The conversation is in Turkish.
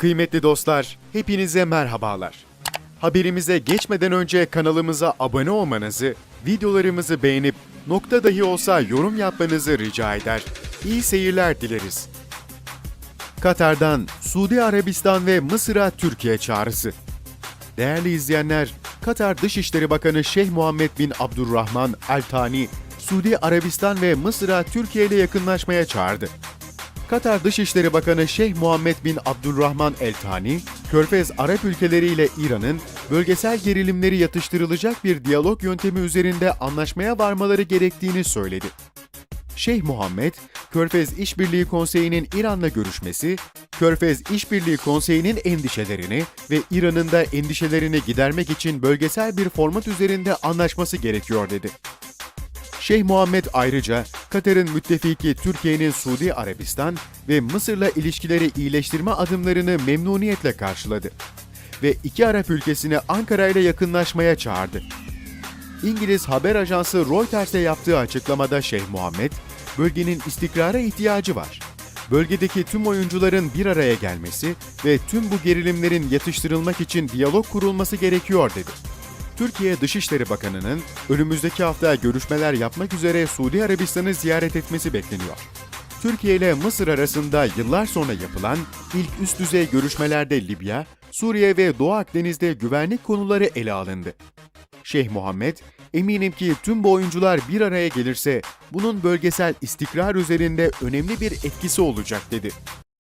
Kıymetli dostlar, hepinize merhabalar. Haberimize geçmeden önce kanalımıza abone olmanızı, videolarımızı beğenip nokta dahi olsa yorum yapmanızı rica eder. İyi seyirler dileriz. Katar'dan Suudi Arabistan ve Mısır'a Türkiye çağrısı. Değerli izleyenler, Katar Dışişleri Bakanı Şeyh Muhammed bin Abdurrahman Al Thani, Suudi Arabistan ve Mısır'a Türkiye ile yakınlaşmaya çağırdı. Katar Dışişleri Bakanı Şeyh Muhammed bin Abdurrahman El Thani, Körfez Arap ülkeleri ile İran'ın bölgesel gerilimleri yatıştırılacak bir diyalog yöntemi üzerinde anlaşmaya varmaları gerektiğini söyledi. Şeyh Muhammed, Körfez İşbirliği Konseyi'nin İran'la görüşmesi, Körfez İşbirliği Konseyi'nin endişelerini ve İran'ın da endişelerini gidermek için bölgesel bir format üzerinde anlaşması gerekiyor dedi. Şeyh Muhammed ayrıca Katar'ın müttefiki Türkiye'nin Suudi Arabistan ve Mısır'la ilişkileri iyileştirme adımlarını memnuniyetle karşıladı ve iki Arap ülkesini Ankara ile yakınlaşmaya çağırdı. İngiliz haber ajansı Reuters'e yaptığı açıklamada Şeyh Muhammed, bölgenin istikrara ihtiyacı var. Bölgedeki tüm oyuncuların bir araya gelmesi ve tüm bu gerilimlerin yatıştırılmak için diyalog kurulması gerekiyor dedi. Türkiye Dışişleri Bakanı'nın önümüzdeki hafta görüşmeler yapmak üzere Suudi Arabistan'ı ziyaret etmesi bekleniyor. Türkiye ile Mısır arasında yıllar sonra yapılan ilk üst düzey görüşmelerde Libya, Suriye ve Doğu Akdeniz'de güvenlik konuları ele alındı. Şeyh Muhammed, eminim ki tüm bu oyuncular bir araya gelirse bunun bölgesel istikrar üzerinde önemli bir etkisi olacak dedi.